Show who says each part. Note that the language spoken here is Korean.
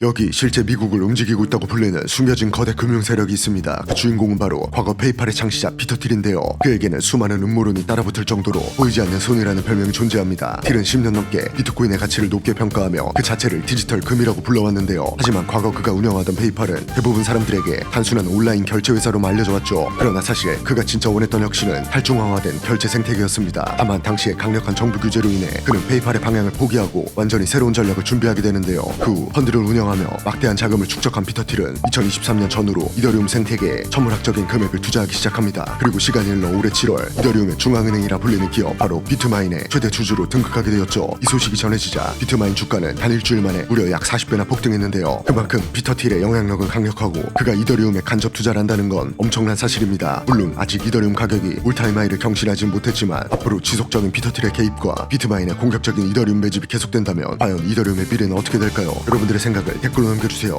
Speaker 1: 여기 실제 미국을 움직이고 있다고 불리는 숨겨진 거대 금융 세력이 있습니다. 그 주인공은 바로 과거 페이팔의 창시자 피터 틸인데요. 그에게는 수많은 음모론이 따라붙을 정도로 보이지 않는 손이라는 별명이 존재합니다. 틸은 10년 넘게 비트코인의 가치를 높게 평가하며 그 자체를 디지털 금이라고 불러왔는데요. 하지만 과거 그가 운영하던 페이팔은 대부분 사람들에게 단순한 온라인 결제 회사로 알려져 왔죠. 그러나 사실 그가 진짜 원했던 혁신은 탈중앙화된 결제 생태계였습니다. 다만 당시의 강력한 정부 규제로 인해 그는 페이팔의 방향을 포기하고 완전히 새로운 전략을 준비하게 되는데요. 그 후 펀드를 운영 하며 막대한 자금을 축적한 피터 틸은 2023년 전후로 이더리움 생태계에 천문학적인 금액을 투자하기 시작합니다. 그리고 시간이 흘러 올해 7월 이더리움의 중앙은행이라 불리는 기업 바로 비트마인의 최대 주주로 등극하게 되었죠. 이 소식이 전해지자 비트마인 주가는 단 일주일 만에 무려 약 40배나 폭등했는데요. 그만큼 피터 틸의 영향력은 강력하고 그가 이더리움에 간접 투자를 한다는 건 엄청난 사실입니다. 물론 아직 이더리움 가격이 올타임 하이를 경신하진 못했지만 앞으로 지속적인 피터 틸의 개입과 비트마인의 공격적인 이더리움 매집이 계속된다면 과연 이더리움의 미래는 어떻게 될까요? 여러분들의 생각을 댓글로 남겨주세요.